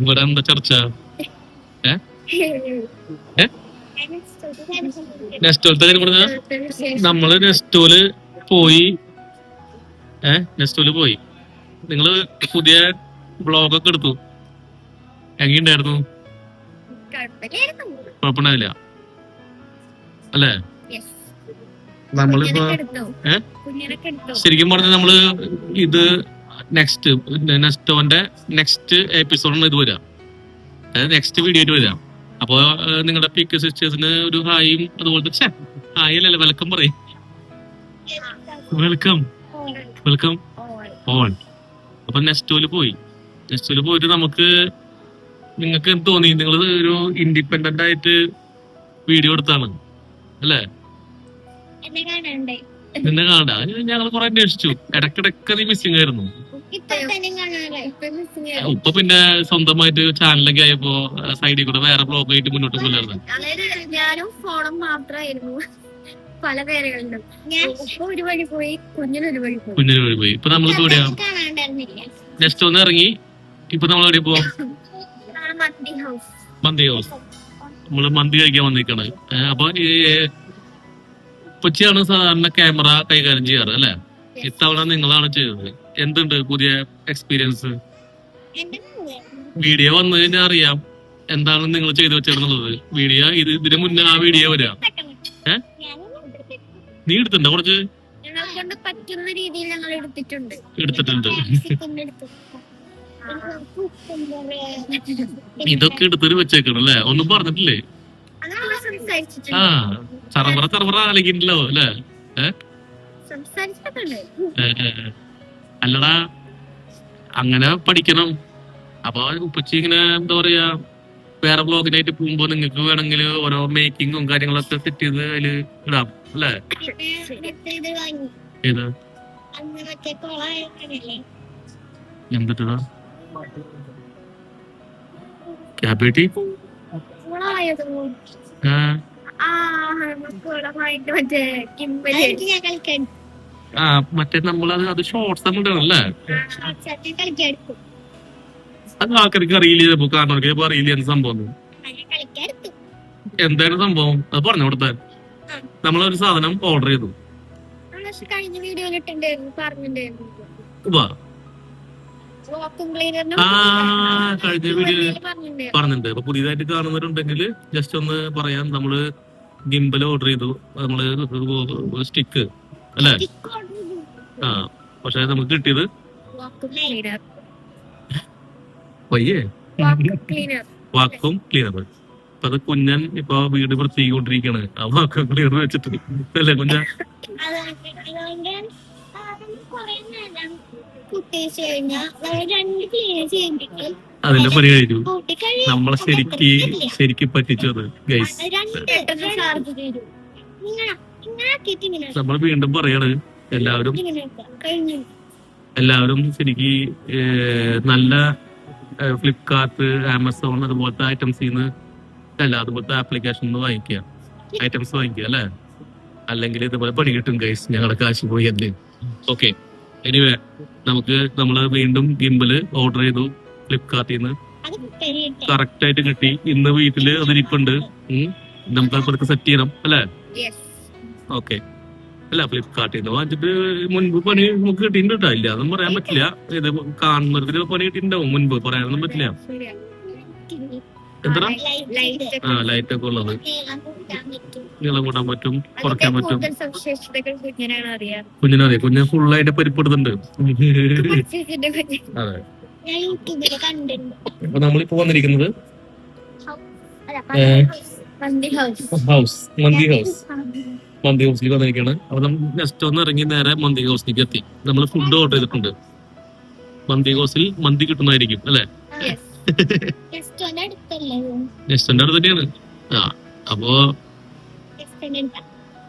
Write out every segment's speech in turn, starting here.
ഇവിടെ എന്താ ചർച്ച? ഏ? ഏ? നെസ്റ്റോലത്തെ കാര്യം പറഞ്ഞ നമ്മൾ നെസ്റ്റോൽ പോയി. ഏ? നെസ്റ്റോൽ പോയി. നിങ്ങൾ പുതിയ ബ്ലോഗൊക്കെ എടുത്തു. എങ്ങനെയുണ്ടായിരുന്നു? കുഴപ്പമുണ്ടായില്ല അല്ലേ? നമ്മളിപ്പോ ശരിക്കും പറഞ്ഞ നമ്മൾ ഇത് നെക്സ്റ്റ് നെസ്റ്റോന്റെ നെക്സ്റ്റ് എപ്പിസോഡാണ് ഇത് വരാം. അതായത് നെക്സ്റ്റ് വീഡിയോ ആയിട്ട് വരാം. അപ്പൊ നിങ്ങളുടെ പിക്ക് സിസ്റ്റേഴ്സിന് ഒരു ഹായും അതുപോലത്തെ ഹായ് അല്ലല്ലോ വെൽക്കം പറയും. വെൽക്കം വെൽക്കം ഓൺ അപ്പൊ നെസ്റ്റോൽ പോയി. നെസ്റ്റോൽ പോയിട്ട് നമുക്ക് നിങ്ങൾക്ക് എന്ത് തോന്നി? നിങ്ങൾ ഒരു ഇൻഡിപെൻഡന്റ് ആയിട്ട് വീഡിയോ എടുത്താണ്. അല്ലേ? കാണണ്ടേ നിന്നെ കാണാ ഞങ്ങൾ കുറെ അന്വേഷിച്ചു. ഇടക്കിടക്ക് നീ മിസ്സിംഗ് ആയിരുന്നു. ഇപ്പൊ തന്നെ കാണാല്ലേ ഇപ്പൊ പിന്നെ സ്വന്തമായിട്ട് ചാനലൊക്കെ ആയപ്പോ സൈഡിൽ കൂടെ വേറെ ബ്ലോഗ് ആയിട്ട് മുന്നോട്ട് പോലായിരുന്നു. അതായത് ഞാനും ഫോണും മാത്രമായിരുന്നു പല പേരുകളുണ്ട് ഞാൻ ഒരു വഴി പോയി കുഞ്ഞിനൊരു വഴി പോയി. കുഞ്ഞിന് വഴി പോയി. ഇപ്പൊ നമ്മൾ എവിടെയാ? ജസ്റ്റ് നെക്സ്റ്റ് ഒന്ന് ഇറങ്ങി. ഇപ്പൊ നമ്മൾ എവിടെ പോ മന്തി ഹൗസ് മന്തി ഹൗസ് നമ്മൾ മന്തി കഴിക്കാൻ വന്നിരിക്കണത് അപ്പൊ ഈ കൊച്ചിയാണ് സാധാരണ ക്യാമറ കൈകാര്യം ചെയ്യാറ് അല്ലെ? ഇത്തവണ നിങ്ങളാണ് ചെയ്തത്. എന്തുണ്ട് പുതിയ എക്സ്പീരിയൻസ് വീഡിയോ വന്നു കഴിഞ്ഞാൽ അറിയാം. എന്താണ് നിങ്ങൾ ചെയ്തു വെച്ചിരുന്നത്? വീഡിയോ ഇത് ഇതിന് മുന്നേ ആ വീഡിയോ വരാം. ഏ? നീ എടുത്തിട്ടുണ്ടോ കുറച്ച്? എടുത്തിട്ടുണ്ട്. ഇതൊക്കെ എടുത്തിട്ട് വെച്ചേക്കണം അല്ലേ? ഒന്നും പറഞ്ഞിട്ടില്ലേ? ആ ചറമറ ചറമറ ആലോചിക്കണ്ടല്ലോ അല്ലേ? സംസാരിച്ചിട്ടുണ്ട് ഏ, ഏ, ഏ. അല്ലടാ അങ്ങനെ പഠിക്കണം. അപ്പൊ ഉപ്പച്ചി ഇങ്ങനെ എന്താ പറയാ വേറെ ബ്ലോഗിനായിട്ട് പോകുമ്പോ നിങ്ങൾക്ക് വേണമെങ്കിൽ ഓരോ മേക്കിങ്ങും കാര്യങ്ങളൊക്കെ സെറ്റ് ചെയ്ത് അതിൽ ഇടാം അല്ലേ? ഏത്? എന്തിട്ടാ ക്യാബേറ്റി ആ മറ്റേ ആ മറ്റേ നമ്മളത് അത് ഷോർട്സ് ഇടണല്ലേ അത് ആൾക്കാർക്ക് അറിയില്ല ചിലപ്പോ കാരണം ചിലപ്പോ അറിയില്ല എന്ത് സംഭവം എന്തായിരുന്നു സംഭവം? അത് പറഞ്ഞു കൊടുത്താൽ നമ്മളൊരു സാധനം ഓർഡർ ചെയ്തു. കഴിഞ്ഞ വീഡിയോ പറഞ്ഞിട്ടുണ്ട്. അപ്പൊ പുതിയതായിട്ട് കാണുന്നവരുണ്ടെങ്കിൽ ജസ്റ്റ് ഒന്ന് പറയാം നമ്മൾ ഗിംബൽ ഓർഡർ ചെയ്തു. നമ്മൾ സ്റ്റിക്ക് അല്ലേ? ആ പക്ഷെ നമുക്ക് കിട്ടിയത് പയ്യേ വാക്കും ക്ലീനർ. അപ്പൊ അത് കുഞ്ഞൻ ഇപ്പൊ വീട് വൃത്തിക്കൊണ്ടിരിക്കാണ് ആ വാക്കും ക്ലീനർ വെച്ചിട്ട്. അല്ലേ കുഞ്ഞ? അതിന്റെ പണി കഴിഞ്ഞു. നമ്മളെ ശരിക്ക് ശരിക്ക് പറ്റിച്ചത് ഗൈസ്. നമ്മൾ വീണ്ടും പറയാണ് എല്ലാവരും എല്ലാവരും ശരിക്ക് നല്ല ഫ്ലിപ്കാർട്ട് ആമസോൺ അതുപോലത്തെ ഐറ്റംസിൽ നിന്ന് അല്ല അതുപോലത്തെ ആപ്ലിക്കേഷൻ വാങ്ങിക്കുക ഐറ്റംസ് വാങ്ങിക്കുക അല്ലേ? അല്ലെങ്കിൽ ഇതുപോലെ പണി കിട്ടും ഗൈസ് ഞങ്ങളുടെ കാശ് പോയി എന്ത്? ഓക്കെ എനിവേ നമുക്ക് നമ്മൾ വീണ്ടും ഗിംബൽ ഓർഡർ ചെയ്തു ഫ്ലിപ്കാർട്ടിൽ നിന്ന് കറക്റ്റ് ആയിട്ട് കിട്ടി. ഇന്ന് വീട്ടിൽ അതിരിപ്പുണ്ട്. നമുക്ക് അപ്പോഴത്തെ സെറ്റ് ചെയ്യണം അല്ലേ? ഓക്കെ. അല്ല ഫ്ലിപ്കാർട്ടിൽ നിന്ന് വാങ്ങിച്ചിട്ട് മുൻപ് പണി നമുക്ക് കിട്ടിയിട്ടുണ്ട് ഇല്ല അതൊന്നും പറയാൻ പറ്റില്ല. ഇത് കാണുന്നവർക്ക് പണി കിട്ടിയിട്ടുണ്ടാവും മുൻപ്. പറയാനൊന്നും പറ്റില്ല. എന്താ ലൈറ്റ് ആ ലൈറ്റ് ഒക്കെ ഉള്ളത്. നീളം കൂട്ടാൻ പറ്റും കുറയ്ക്കാൻ പറ്റും. കുഞ്ഞിനറിയാം കുഞ്ഞ് ഫുള്ളായിട്ട് പരിപ്പെടുന്നുണ്ട് അതെ. അപ്പൊ നമ്മളിപ്പോ വന്നിരിക്കുന്നത് ഹൗസ്. മന്തി ഹൗസ്. മന്തി ഹൗസിലേക്ക് വന്നിരിക്കുകയാണ്. അപ്പൊ നമ്മൾ നെക്സ്റ്റ് ഒന്ന് ഇറങ്ങി നേരെ മന്തി ഹൗസിലേക്ക് എത്തി. നമ്മൾ ഫുഡ് ഓർഡർ ചെയ്തിട്ടുണ്ട്. മന്തി ഹൗസിൽ മന്തി കിട്ടുന്നതായിരിക്കും അല്ലെ? നെസ്റ്റോന്റെ അടുത്ത് തന്നെയാണ്. ആ അപ്പോ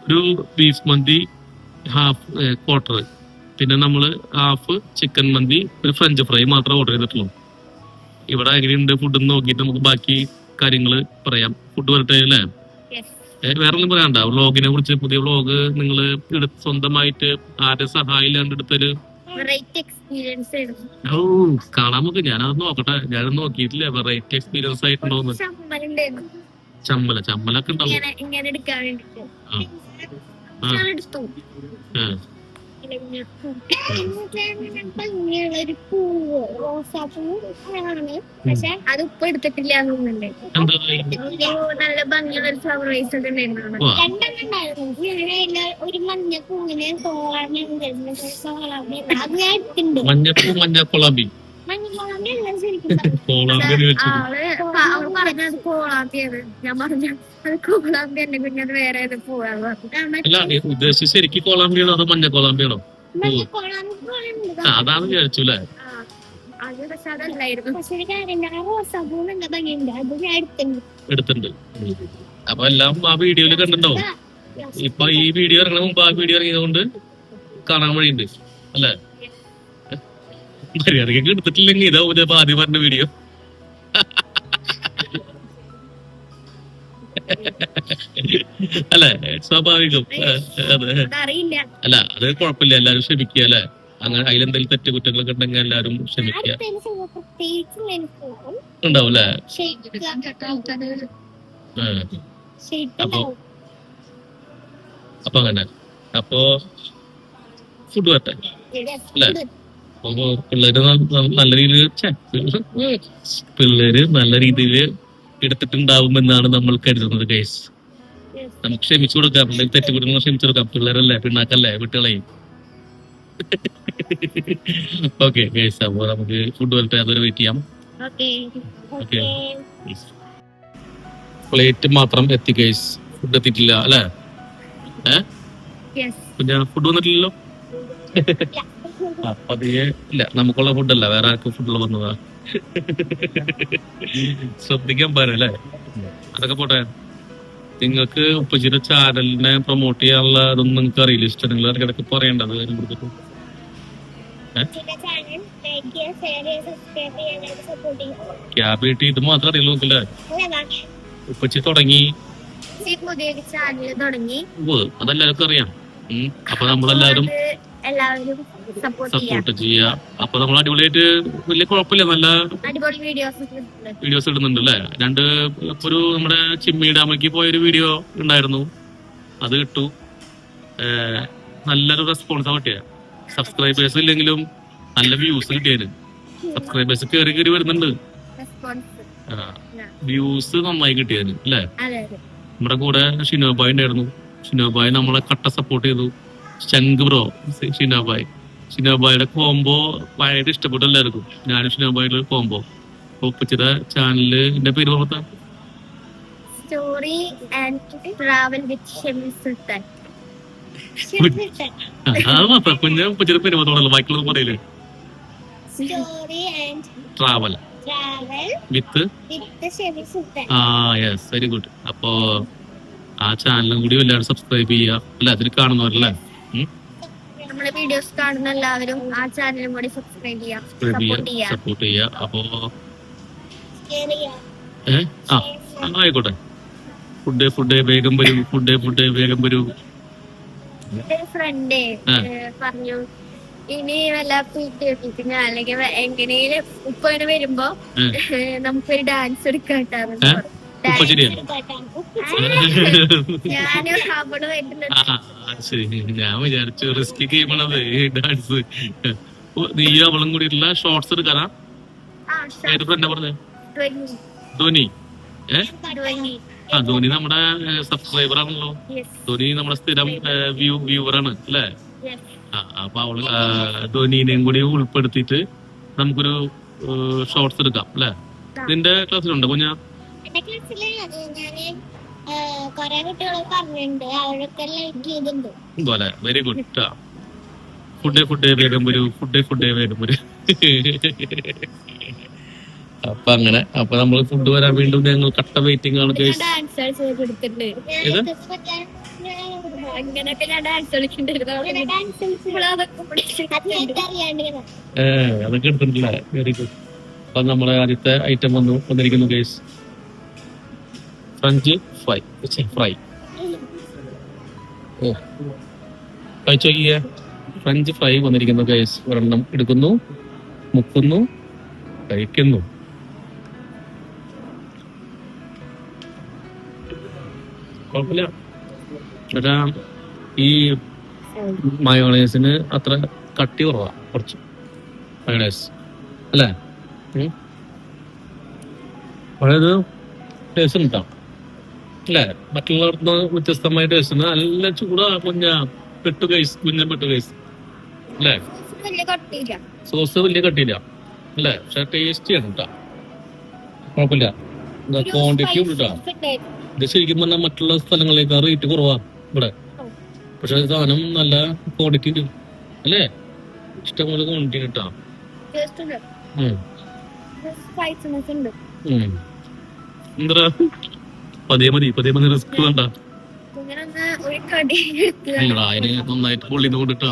ഒരു ബീഫ് മന്തി ഹാഫ് ക്വാർട്ടർ പിന്നെ നമ്മൾ ഹാഫ് ചിക്കൻ മന്തി ഒരു ഫ്രഞ്ച് ഫ്രൈ മാത്രമേ ഓർഡർ ചെയ്തിട്ടുള്ളൂ. ഇവിടെ എങ്ങനെയുണ്ട് ഫുഡ് നോക്കിയിട്ട് നമുക്ക് ബാക്കി കാര്യങ്ങൾ പറയാം. ഫുഡ് വരട്ടെ അല്ലേ? ഏ, പറയാണ്ട വ്ളോഗിനെ കുറിച്ച് പുതിയ വ്ളോഗ് നിങ്ങൾ സ്വന്തമായിട്ട് ആരുടെ സഹായം ഇല്ലാണ്ട് എടുത്തൊരു ഓ കാണാൻ നമുക്ക് ഞാനത് നോക്കട്ടെ. ഞാനത് നോക്കിയിട്ടില്ല. വെറൈറ്റി എക്സ്പീരിയൻസ് ആയിട്ടുണ്ടോന്ന് ചമ്മല ചമ്മലൊക്കെ ഉണ്ടാവും. പൂവ് റോസാപ്പൂവ് പക്ഷെ അത് എടുത്തിട്ടില്ല നല്ല ഭംഗിയുള്ള ഒരു ഫ്ലവർ വൈസ് ഒക്കെ ഉണ്ടായിരുന്നു. വാ. രണ്ടെണ്ണം ഉണ്ടായിരുന്നു. ഒരു മഞ്ഞ പൂവിന് സോളാമി സോളാമി അത് ഞാൻ എടുത്തിട്ടുണ്ട്. മഞ്ഞപ്പൂ മഞ്ഞ കോളാമ്പി വെച്ചു കോളാമ്പിയാണ് ഞാൻ പറഞ്ഞു അത് കോളാമ്പി വേറെ ഏത്. അല്ല ഉദ്ദേശിച്ച് ശരിക്കും കോളാമ്പിയാണോ അതോ മഞ്ഞ കോളാമ്പി ആ, അതാണ് വിചാരിച്ചു അല്ലേ? ആ, അത് പക്ഷെ അതല്ലായിരുന്നു. പക്ഷെ ഒരു കാര്യം ആ റോസാപ്പൂ നല്ല ഭംഗിയുണ്ട്. അത് ഞാൻ എടുത്തിട്ടുണ്ട്. എടുത്തിട്ടുണ്ട്. അപ്പൊ എല്ലാം ആ വീഡിയോയിൽ കണ്ടിട്ടുണ്ടാവും. ഇപ്പൊ ഈ വീഡിയോ ഇറങ്ങണ മുമ്പ് ആ വീഡിയോ ഇറങ്ങിയതുകൊണ്ട് കാണാൻ വഴിയുണ്ട്. അല്ലേ? മര്യാദയ്ക്ക് എടുത്തിട്ടില്ലെങ്കിൽ ഇതാ ഒരു ആദ്യം പറഞ്ഞ വീഡിയോ. അല്ലെ? സ്വാഭാവികം. അതെ. അല്ല അത് കുഴപ്പമില്ല. എല്ലാരും ക്ഷമിക്കുക അല്ലെ? അങ്ങനെ അതിലെന്തെങ്കിലും തെറ്റ് കുറ്റങ്ങളൊക്കെ ഉണ്ടെങ്കിൽ എല്ലാരും ക്ഷമിക്കുക. എനിക്ക്. ഉണ്ടാവും അല്ലെ? അപ്പൊ അപ്പൊ അങ്ങനെ. അപ്പൊ ഫുഡ് വരട്ടെ. അല്ലേ? അപ്പൊ പിള്ളേര് നല്ല രീതിയിൽ പിള്ളേര് നല്ല രീതിയിൽ എടുത്തിട്ടുണ്ടാവുമെന്നാണ് നമ്മൾ കരുതുന്നത് ഗൈസ് നമുക്ക് ക്ഷമിച്ചു കൊടുക്കാം പിള്ളേർ തെറ്റുകുറ്റങ്ങൾ ക്ഷമിച്ചു കൊടുക്കാം. പിള്ളേരല്ലേ പിണ്ണാക്കല്ലേ കുട്ടികളെയും. ഓക്കെ അപ്പൊ നമുക്ക് ഫുഡ് വരട്ടെ അതൊരു വെയിറ്റ് ചെയ്യാം. ഓക്കെ പ്ലേറ്റ് മാത്രം എത്തി കേസ് ഫുഡ് എത്തിയിട്ടില്ല അല്ലേ? ഫുഡ് വന്നിട്ടില്ലല്ലോ? പതിയെ ഇല്ല നമുക്കുള്ള ഫുഡല്ല വേറെ ആർക്കും ഫുഡുള്ള വന്നതാ. ശ്രദ്ധിക്കാൻ പാരല്ലേ അതൊക്കെ പോട്ടെ. നിങ്ങൾക്ക് ഉപ്പച്ചിയുടെ ചാനലിനെ പ്രൊമോട്ട് ചെയ്യാനുള്ള അതൊന്നും നിങ്ങൾക്ക് അറിയില്ല. ഇഷ്ടം നിങ്ങൾ ഇടയ്ക്കിടയ്ക്ക് പറയേണ്ടത് കാര്യം കൊടുത്തിട്ട്. ക്യാബ് കിട്ടി ഇത് മാത്രം അറിയില്ല നോക്കില്ല ഉപ്പച്ചി തുടങ്ങി. അതെല്ലാവർക്കും അറിയാം. അപ്പൊ നമ്മളെല്ലാരും എല്ലാവരും സപ്പോർട്ട് ചെയ്യാം. സപ്പോർട്ട് ചെയ്യുക അപ്പൊ നമ്മൾ അടിപൊളിയായിട്ട് വലിയ കുഴപ്പമില്ല. നല്ല അടിപൊളി വീഡിയോസ് വീഡിയോസ് ഇടുന്നുണ്ട് അല്ലേ രണ്ട് ഒരു നമ്മുടെ ചിമ്മി ഡാമിലേക്ക് പോയൊരു വീഡിയോ ഉണ്ടായിരുന്നു. അത് കിട്ടു നല്ലൊരു റെസ്പോൺസ് കിട്ടിയ. സബ്സ്ക്രൈബേഴ്സ് ഇല്ലെങ്കിലും നല്ല വ്യൂസ് കിട്ടിയത് സബ്സ്ക്രൈബേഴ്സ് കയറി കയറി വരുന്നുണ്ട്. വ്യൂസ് നന്നായി കിട്ടിയത് അല്ലേ? നമ്മുടെ കൂടെ ഷിനോബായ് ഉണ്ടായിരുന്നു. ഷിനോബായ് നമ്മളെ കട്ട സപ്പോർട്ട് ചെയ്തു. ശങ്ക് ബ്രോ ഷിനോബായ് ഷിനോബായുടെ കോംബോ ഭയങ്കര ഇഷ്ടപ്പെട്ടു എല്ലാവർക്കും ഞാനും ഷിനോബായുടെ കോംബോ ഒപ്പിച്ചത് ചാനലിൽ എന്റെ പേര് ഓർത്താ story and travel with Shemi Sultan അത് മാത്രം. കുഞ്ഞ് പറയില്ലേ? Travel with ah yes very good അപ്പോ ആ ചാനലും കൂടി എല്ലാവരും സബ്സ്ക്രൈബ് ചെയ്യുക. അല്ല? അതിൽ കാണുന്നവരല്ലേ? നമ്മുടെ വീഡിയോസ് കാണുന്ന എല്ലാവരും ആ ചാനലും കൂടി സബ്സ്ക്രൈബ് ചെയ്യാം. സബ്സ്ക്രൈബ് ചെയ്യാം. സപ്പോർട്ട് ചെയ്യുക അപ്പോ ചെയ്യാം. ഏഹ് ആ. ആയിക്കോട്ടെ. ഫുഡ് ഫുഡ് വേഗം വരൂ. ഫുഡ് ഫുഡ് വേഗം വരൂ. ഫ്രണ്ട് പറഞ്ഞു ഇനി വല്ല പീട്ടിപ്പിക്കുന്ന അല്ലെങ്കിൽ എങ്ങനെയും ഉപ്പ ഇങ്ങനെ വരുമ്പോ. നമുക്കൊരു ഡാൻസ് എടുക്കാട്ടാന്ന് ഏ? ഉപ്പ ശരിയാ? ഞാനും അവൾ വരുന്നുണ്ട് ആ, ആ, ആ, ശരി. ഞാൻ വിചാരിച്ചു റിസ്ക് ഗെയിമാണത്. ഡാൻസ് നീ അവളും കൂടിയിട്ടുള്ള ഷോർട്സ് എടുക്കാനാ? ആ, ഏത് ഫ്രണ്ടാ പറഞ്ഞേ? ധോനി. ആ ധോനി നമ്മുടെ സബ്സ്ക്രൈബർ ആണല്ലോ. ധോനി നമ്മുടെ സ്ഥിരം വ്യൂ വ്യൂവർ ആണ് അല്ലേ? ആ അപ്പൊ അവൾ ധോനിനെയും കൂടി ഉൾപ്പെടുത്തിയിട്ട് നമുക്കൊരു ഷോർട്സ് എടുക്കാം അല്ലേ? നിന്റെ ക്ലാസ്സിലുണ്ടോ കുഞ്ഞാ? എന്റെ ക്ലാസ്സിൽ ഞാൻ കൊറേ കുട്ടികൾ പറഞ്ഞിട്ടുണ്ട്. അവരൊക്കെ ലൈക്ക് ചെയ്തിട്ടുണ്ട്. പോലെ വെരി ഗുഡ് ഫുഡ് ഫുഡ് വേഗം വരൂ ഫുഡ് ഫുഡ് വേഗം വരൂ അപ്പൊ അങ്ങനെ അപ്പൊ നമ്മൾ ഫുഡ് വരാൻ വീണ്ടും ഞങ്ങൾ കട്ട വെയിറ്റിംഗ് ആണ് അതൊക്കെ എടുത്തിട്ടില്ല വെരി ഗുഡ് അപ്പൊ നമ്മളെ ആദ്യത്തെ ഐറ്റം വന്നു വന്നിരിക്കുന്നു ഗൈസ് ഫ്രഞ്ച് ഫ്രൈ ഫ്രൈ ഓ കഴിച്ചു നോക്കിയേ ഫ്രഞ്ച് ഫ്രൈ വന്നിരിക്കുന്നു ഗൈസ് ഒരെണ്ണം എടുക്കുന്നു മുക്കുന്നു കഴിക്കുന്നു. കുഴപ്പമില്ല. എന്നുവെച്ചാ ഈ മയോണൈസിന് അത്ര കട്ടി കുറവാ കുറച്ച് മയോണൈസ്. അല്ലേ? പഴയത് ടേസ്റ്റ് ഉണ്ടാവും അല്ലേ? മറ്റുള്ളവർക്ക് വ്യത്യസ്തമായ ടേസ്റ്റ് നല്ല ചൂടാ കുഞ്ഞ. പെട്ടു കൈസ് കുഞ്ഞ പെട്ടു കൈസ് അല്ലേ? സോസ് വലിയ കട്ടിയില്ല. അല്ലേ? പക്ഷെ ടേസ്റ്റിയാണ് കേട്ടോ കുഴപ്പമില്ല. ക്വാണ്ടിറ്റി ഉണ്ട്. കേട്ടോ ഇത് ശരിക്കും പറഞ്ഞാൽ മറ്റുള്ള സ്ഥലങ്ങളിലേക്കാൾ റേറ്റ് കുറവാ ഇവിടെ. പക്ഷെ സാധനം നല്ല ക്വാണ്ടിറ്റി ഉണ്ട് അല്ലേ? ഇഷ്ടംപോലെ ക്വാണ്ടിറ്റി കിട്ടാം എന്താ പതിയെ മതി പതിയെ മതി റിസ്ക് വേണ്ട. അതിന് നന്നായിട്ട് പൊള്ളിന്ന് കൊണ്ടിട്ടാ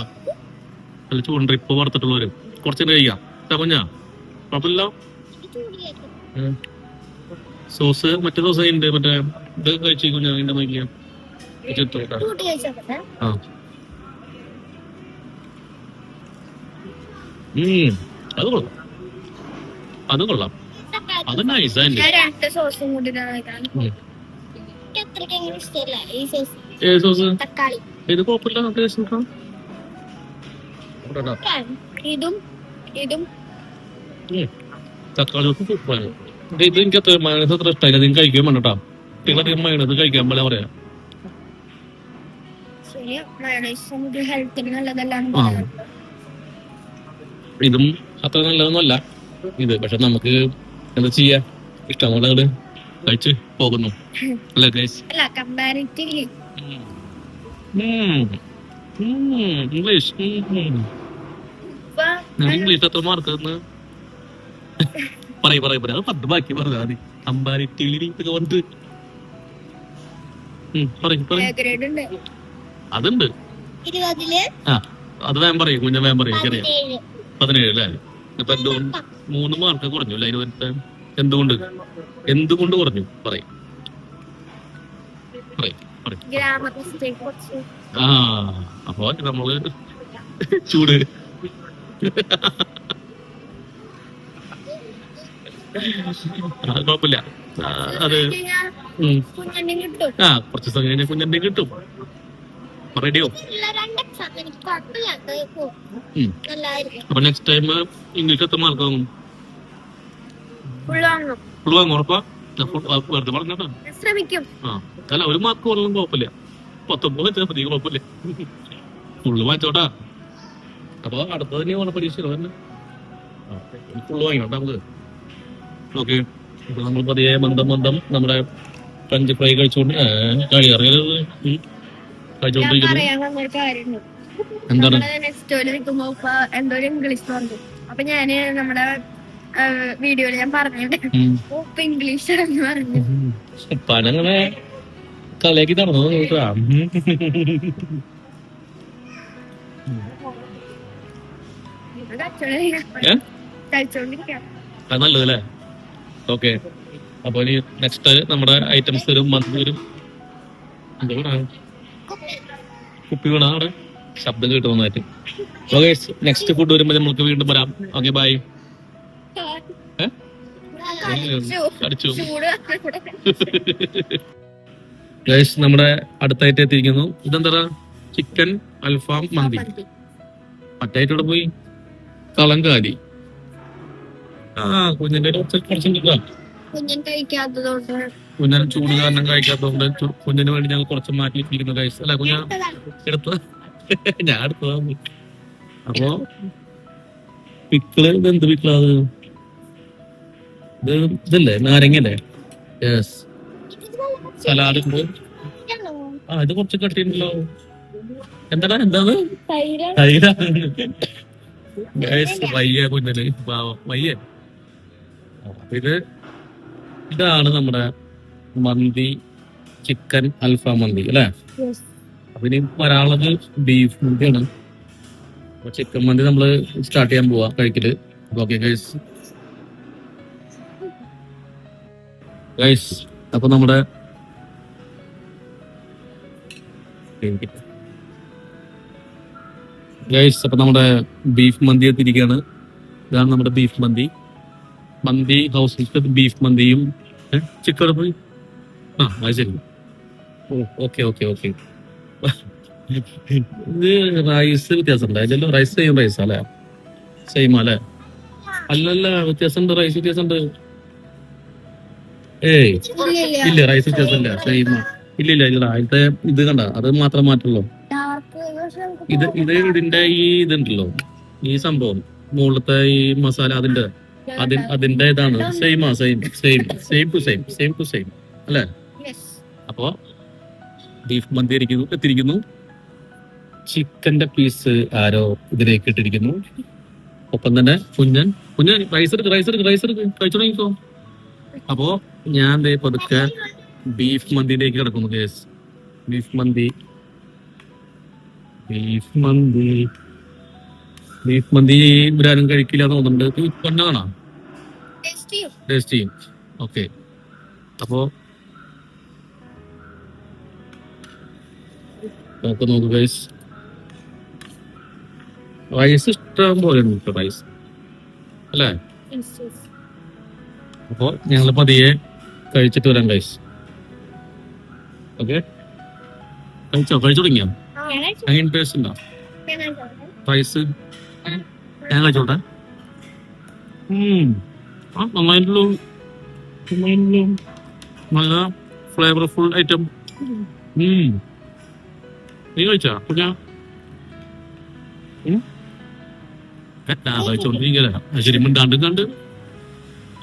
നല്ല ചൂണ്ട ഇപ്പൊ വറുത്തിട്ടുള്ളവര്. കുറച്ചു കഴിയാം കുഞ്ഞാ കുഴപ്പമില്ല. സോസ് മറ്റേ സോസ് ഉണ്ട് മറ്റേ ഇത് കഴിച്ചു കൊഞ്ഞാ അതിന്റെ നോക്കിയാ ആ. അത് കൊള്ളാം. അത് കൊള്ളാം. അത് നൈസ് ഞാൻ സോസും കൂടി ഏത് സോസ് ഇത് കുഴപ്പമില്ല ഇവിടെടാ. ഇതും ഇതും. തക്കാളി സോസ് സൂപ്പറാണ് ഇത് എനിക്ക് അത്ര മയണസ് അത്ര ഇഷ്ടമായില്ല നിങ്ങൾ കഴിക്കാൻ വേണ്ടട്ടാ കുട്ടികളധികം മയണസ് കഴിക്കാൻ പോലെ പറയാം. നമുക്ക്. ഇതും അത്ര നല്ലതൊന്നുമല്ല. ഇത് പക്ഷെ നമുക്ക് എന്താ ചെയ്യാ? ഇഷ്ടമുള്ള അങ്ങട് കഴിച്ച് പോകുന്നു. അല്ലേ ഗൈസ് അല്ല കമ്പാരിറ്റീവ്ലി ഇംഗ്ലീഷ്. ഇംഗ്ലീഷ് എത്ര മാർക്ക് തന്ന് പറയ പറയും പറയും. അത് പത്ത് ബാക്കി പറഞ്ഞാൽ മതി. അമ്പാരിറ്റിയിലി ഇതൊക്കെ പറയും പറയും. അതുണ്ട്. അത് വേഗം പറയും കുഞ്ഞ വേഗം പറയും പതിനേഴ്. അല്ലേ? ഇപ്പൊ മൂന്ന് മാർക്ക് കുറഞ്ഞു അല്ലേ? ഇരുപത്തി എന്തുകൊണ്ട്? എന്തുകൊണ്ട് കുറഞ്ഞു? പറയും. ആ അപ്പൊ നമ്മൾ ചൂട്. കുഴപ്പമില്ല. അത് ആ കുറച്ച് സമയം കഴിഞ്ഞാൽ കുഞ്ഞെന്റെ കിട്ടും. റെഡിയോ? അപ്പൊ നെക്സ്റ്റ് ടൈം ഇംഗ്ലീഷ് എത്ര മാർക്ക് വാങ്ങും ഉറപ്പാ? വെറുതെ പറഞ്ഞോട്ടോ. ശ്രമിക്കും ആ അല്ല ഒരു മാർക്ക് കുറഞ്ഞും കുഴപ്പമില്ല. പത്തൊമ്പത് വെച്ചാൽ മതി കുഴപ്പമില്ല. ഫുള്ള് വാങ്ങിച്ചോട്ടാ. അപ്പൊ അടുത്ത തന്നെ ഓണ പരീക്ഷ തന്നെ ഫുള്ള് വാങ്ങിക്കോട്ടെ നമുക്ക് ഓക്കെ. ഇപ്പൊ നമ്മൾ പതിയെ മന്ദം മന്ദം നമ്മുടെ ഫ്രഞ്ച് ഫ്രൈ കഴിച്ചുകൊണ്ട് കഴിയറിയത് വന്നൊരു എന്താണ്? എന്തോ ഇംഗ്ലീഷ് പറഞ്ഞു. അപ്പൊ ഞാൻ നമ്മുടെ വീഡിയോയിൽ ഞാൻ പറഞ്ഞിട്ട് ഇംഗ്ലീഷ് ആണെന്ന് പറഞ്ഞു. പനങ്ങനെ കളിയാക്കി നടന്നു? കഴിച്ചോണ്ടിരിക്കാം. അത് നല്ലതല്ലേ? ഓക്കെ. അപ്പൊ ഇനി നെക്സ്റ്റ് നമ്മുടെ ഐറ്റംസ് വരും മന്ത് വരും കുപ്പി വേണം അവിടെ? ശബ്ദം കേട്ട് നന്നായിട്ട് ഓക്കെ നെക്സ്റ്റ് ഫുഡ് വരുമ്പോ നമ്മൾക്ക് വീണ്ടും വരാം. ഓക്കെ ബൈ ഗൈസ് നമ്മുടെ അടുത്തായിട്ട് എത്തിയിരിക്കുന്നു. ഇതെന്താ ചിക്കൻ അൽഫാം മന്തി. മറ്റായിട്ട് പോയി കളങ്കാരി. ആ കുഞ്ഞിന്റെ കുറച്ച് കുറച്ചുണ്ട് കുഞ്ഞൻ കഴിക്കാത്തതുകൊണ്ട്. കുഞ്ഞൻ ചൂട് കാരണം കഴിക്കാത്തതുകൊണ്ട് കുഞ്ഞിന് വേണ്ടി ഞങ്ങൾ കുറച്ച് മാറ്റിയിട്ടിരിക്കുന്നു ഗൈസ് അല്ല കുഞ്ഞ എടുത്ത ഞാൻ എടുത്തതാ. അപ്പോ പിക്കിൾ എന്ത് പിക്കിളാ അത് ഇത് ഇതല്ലേ? നാരങ്ങല്ലേ യെസ് സലാഡ് ഉണ്ട് ആ ഇത് കുറച്ച് കട്ടിയുണ്ടല്ലോ. എന്താണ് എന്താണ് തൈര്. വയ്യ കുഞ്ഞിന്. പാവം. വയ്യ. ഇത് ഇതാണ് നമ്മുടെ മന്തി ചിക്കൻ അൽഫാം മന്തി അല്ലേ? ഇനി വരാനുള്ളത് ബീഫ് മന്തിയാണ്. ചിക്കൻ മന്തി നമ്മൾ സ്റ്റാർട്ട് ചെയ്യാൻ പോവാ കഴിക്കൽ. ഓക്കെ ഗൈസ് ഗൈസ് അപ്പൊ നമ്മുടെ ഗൈസ് അപ്പൊ നമ്മുടെ ബീഫ് മന്തി എത്തിയിരിക്കുകയാണ്. ഇതാണ് നമ്മുടെ ബീഫ് മന്തി. മന്തി ഹൗസ് ബീഫ് മന്തിയും ചിക്കൻ ആ ശരി. ഓക്കെ ഓക്കെ ഓക്കെ ഇത് റൈസ് വ്യത്യാസം ഉണ്ടായില്ലല്ലോ റൈസ് സെയിം റൈസ് അല്ലേ? സെയിം അല്ലേ? അല്ലല്ല വ്യത്യാസമുണ്ട് റൈസ് വ്യത്യാസമുണ്ട്. ഏയ് ഇല്ല റൈസ് വ്യത്യാസമില്ല. സെയിം ഇല്ല ഇല്ല ഇല്ല അതിന്റെ ഇത് കണ്ട? അത് മാത്രം മാറ്റുള്ളൂ ഇത് ഇത് ഇതിന്റെ ഈ ഇതുണ്ടല്ലോ. ഈ സംഭവം. മുകളിലത്തെ ഈ മസാല അതിന്റെ അതി അതിന്റെ ഇതാണ്. സെയിം ആ same same same to same same to same അല്ലേ? അപ്പോ ബീഫ് മന്തി ഇരിക്കുന്നു എത്തിയിരിക്കുന്നു. ചിക്കന്റെ പീസ് ആരോ ഇതിലേക്ക് ഇട്ടിരിക്കുന്നു. ഒപ്പം തന്നെ കുഞ്ഞൻ കുഞ്ഞൻ റൈസ് എടുക്ക് റൈസ് എടുക്ക് റൈസ് എടുക്ക്. കഴിച്ചു തുടങ്ങിക്കോ അപ്പോ ഞാൻ പതുക്കെ ബീഫ് മന്തിയിലേക്ക് കിടക്കുന്നു കേസ് ബീഫ് മന്തി. ബീഫ് മന്തി. ബീഫ് മന്തി ഇവരാരും കഴിക്കില്ല എന്ന് തോന്നുന്നുണ്ട്. ഉൽപ്പന്നമാണോ ടേസ്റ്റ് ചെയ്യും ഓക്കെ അപ്പോ നോക്ക് നോക്ക് ഗൈസ് റൈസ് ഇഷ്ടം പോലെ ഉണ്ട് റൈസ് അല്ലേ? അപ്പോ ഞങ്ങൾ പതിയെ കഴിച്ചിട്ട് വരാം ഗൈസ് ഓക്കെ കഴിച്ചോ? കഴിച്ചു തുടങ്ങിയോ? അങ്ങനെ ടേസ്റ്റ് ഉണ്ടോ? റൈസ് ഞാൻ കഴിച്ചോട്ടെ. ഉം. ആ നന്നായിട്ടുള്ളൂ നന്നായിട്ടുള്ളൂ നല്ല ഫ്ലേവർഫുൾ ഐറ്റം നീ കഴിച്ചാ? കുഞ്ഞാ കഴിച്ചോണ്ടിരിക്കല ശരി മിണ്ടാണ്ട് കണ്ട്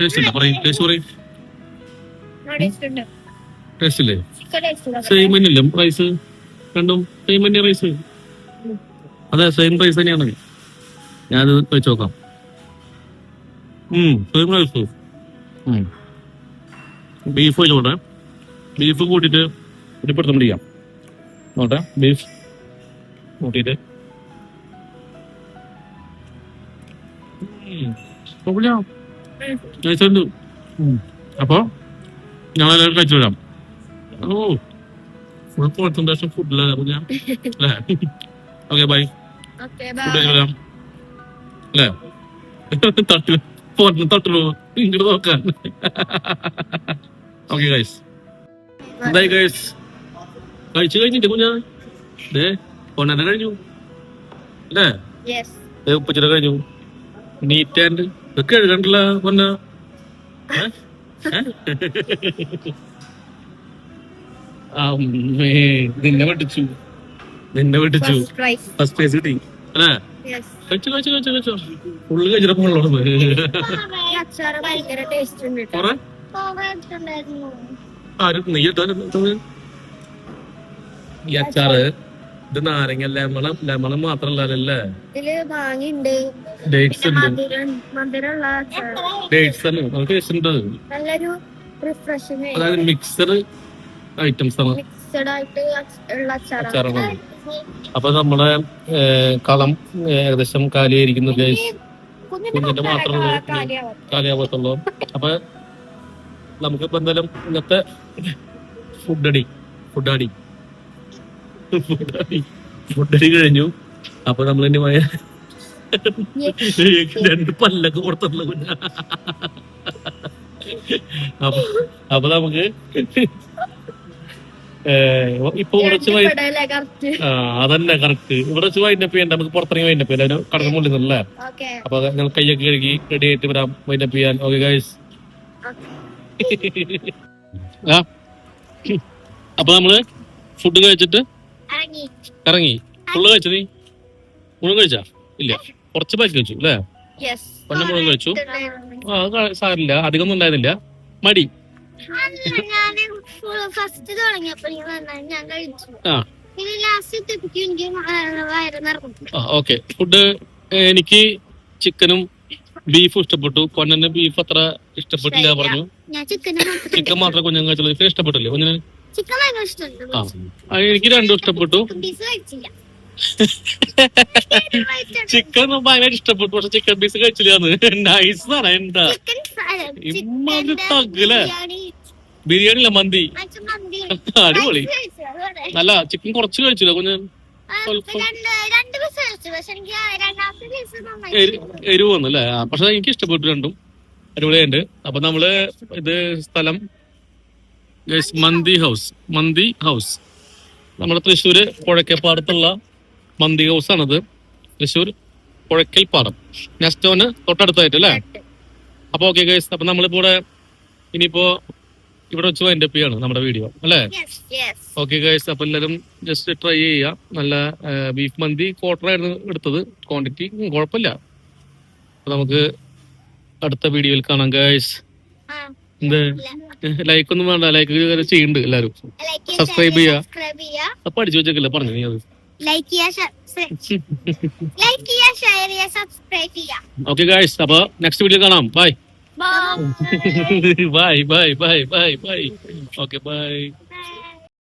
ടേസ്റ്റ് ഇല്ല. പറയും ടേസ്റ്റ് പറയും. ടേസ്റ്റ് ഇല്ലേ? സെയിം തന്നെയല്ലേ റൈസ് രണ്ടും സെയിം തന്നെ റൈസ് അതെ സെയിം പ്രൈസ് തന്നെയാണ്. ഞാനത് വെച്ച് നോക്കാം. സെയിം റൈസ് ബീഫ് വെച്ചോട്ടെ ബീഫ് കൂട്ടിയിട്ട് ഒരു പിടുത്തം പിടിക്കാം നോട്ടെ ബീഫ് കൂട്ടിയിട്ട്. കഴിച്ചുണ്ട് അപ്പൊ ഞങ്ങളെല്ലാവരും കഴിച്ചു വരാം ഓ ഫുൾ കോൺസെൻട്രേഷൻ ഫുഡിലെ അല്ലേ ഓക്കെ ബൈ ഫുഡ് കഴിച്ചു വരാം അല്ലേ തട്ടു ഫോണിന് തട്ടുള്ളൂ ഇങ്ങോട്ട് നോക്കാൻ ഓക്കെ ഗൈസ് എന്തായി ഗൈസ് കഴിച്ചു കഴിഞ്ഞിട്ട് കുഞ്ഞാ ദേ പൊന്നെ കഴിഞ്ഞു അല്ലേ ദേ ഉപ്പച്ചിട്ട് കഴിഞ്ഞു നീറ്റ് ആൻഡ് ഇതൊക്കെ കണ്ടില്ല പൊന്ന? അമ്മേ നിന്നെ വെട്ടിച്ചു നിന്നെ പഠിച്ചു. ഫസ്റ്റ് പ്രൈസ് കിട്ടി. അല്ലേ? കഴിച്ചു കഴിച്ചു കഴിച്ചു കഴിച്ചു. ഫുള്ള് കഴിച്ചിട്ട് കേട്ടോ. കുറെ ആരും? നീ ഇട്ടോ ഈ അച്ചാറ്. ഇത് നാരങ്ങ ലെമണം ലെമണം മാത്രല്ല ഡേറ്റ്സ് ഉണ്ട്. ഡേറ്റ്സ് ആണ് ടേസ്റ്റ് അതായത് മിക്സഡ് ഐറ്റംസ് ആണ്. അച്ചാറാണ്. അപ്പൊ നമ്മുടെ ഏർ, കളം ഏകദേശം കാലിയായിരിക്കുന്നു കുഞ്ഞിന്റെ മാത്രമേ കാലിയാവത്തുള്ളൂ. അപ്പൊ നമുക്കിപ്പോ എന്തായാലും ഇന്നത്തെ ഫുഡ് അടി ഫുഡ് ഫുഡടി ഫുഡടി കഴിഞ്ഞു. അപ്പൊ നമ്മൾ എന്റെ പോയ രണ്ട് പല്ലൊക്കെ പുറത്തുള്ള കുഞ്ഞ. അപ്പൊ അപ്പൊ നമുക്ക് ഇപ്പൊ കുറച്ച് വൈ കറക്റ്റ് ആ അതന്നെ കറക്റ്റ് വൈൻഡപ്പ് ചെയ്യണ്ട നമുക്ക് പുറത്തിറങ്ങി വൈൻഡപ്പ് ചെയ്യാൻ കടക്കം മുള്ളിൽ നിന്നല്ലേ അപ്പൊ ഞങ്ങൾ കൈയൊക്കെ കഴുകി റെഡി ആയിട്ട് വരാം വൈൻഡപ്പ് ചെയ്യാൻ. ഓക്കെ ഗൈസ് ആ. അപ്പൊ നമ്മൾ ഫുഡ് കഴിച്ചിട്ട് ഇറങ്ങി. ഫുള്ള് കഴിച്ചു നീ? മുഴുവൻ കഴിച്ചാ? ഇല്ല. കുറച്ച് ബാക്കി കഴിച്ചു അല്ലേ? പണ്ട് മുഴുവൻ കഴിച്ചു. ആ അത് സാരില്ല അധികം ഒന്നും ഉണ്ടായിരുന്നില്ല. മടി. ഫസ്റ്റ് തുടങ്ങിയപ്പോ ഞാൻ കഴിച്ചു. ഓക്കെ. ഫുഡ് എനിക്ക് ചിക്കനും ബീഫും ഇഷ്ടപ്പെട്ടു. പൊന്നന് ബീഫ് അത്ര ഇഷ്ടപ്പെട്ടില്ല പറഞ്ഞു. ചിക്കൻ മാത്രം കഴിച്ചുള്ളൂ. ചിക്കൻ ഇഷ്ടപ്പെട്ടില്ലേ കുഞ്ഞിന്? ചിക്കൻ ഭയങ്കര ഇഷ്ടമുണ്ട് എനിക്ക് രണ്ടും ഇഷ്ടപ്പെട്ടു. കഴിച്ചില്ല. ചിക്കൻ ഭയങ്കര ഇഷ്ടപ്പെട്ടു പക്ഷെ ചിക്കൻ പീസ് കഴിച്ചില്ലാന്ന് നൈസ് ആണ് എന്താ? ഇമ്മാതിരി തഗ്ഗല്ലേ? ബിരിയാണി. അല്ല മന്തി. അടിപൊളി. നല്ല ചിക്കൻ കുറച്ച് കഴിച്ചില്ല കുഞ്ഞ്. എരിവ് വന്നു അല്ലേ? പക്ഷെ എനിക്ക് ഇഷ്ടപ്പെട്ടു രണ്ടും. അടിപൊളിയുണ്ട് അപ്പൊ നമ്മൾ ഇത് സ്ഥലം guys, Mandi house Mandi house നമ്മുടെ തൃശ്ശൂര് പുഴക്കേപ്പാടത്തുള്ള മന്തി ഹൗസ് ആണത് തൃശ്ശൂർ പുഴക്കൽപ്പാടം. നെസ്റ്റോന് തൊട്ടടുത്തായിട്ട് അല്ലേ അപ്പൊ ഓക്കെ ഗൈസ് അപ്പൊ നമ്മളിപ്പോ ഇവിടെ ഇനിയിപ്പോ ഇവിടെ വെച്ച് വൈൻഡ് അപ്പ് ചെയ്യാണ് നമ്മുടെ വീഡിയോ അല്ലേ? ഓക്കെ ഗൈസ് അപ്പൊ എല്ലാവരും ജസ്റ്റ് ട്രൈ ചെയ്യുക. നല്ല ബീഫ് മന്തി ക്വാർട്ടർ ആയിരുന്നു എടുത്തത്. ക്വാണ്ടിറ്റി കുഴപ്പമില്ല. അപ്പൊ നമുക്ക് അടുത്ത വീഡിയോയിൽ കാണാം ഗൈസ് എന്ത്? ലൈക്ക് ഒന്നും വേണ്ട. ലൈക്ക് ചെയ്യുന്നുണ്ട് എല്ലാരും. സബ്സ്ക്രൈബ് ചെയ്യാ അപ്പൊ അടിച്ചു വെച്ചേക്കില്ല പറഞ്ഞു നീ അത്? ഓക്കെ ഗായ്സ് അപ്പൊ നെക്സ്റ്റ് വീഡിയോ കാണാം. Bye bye bye bye bye bye okay bye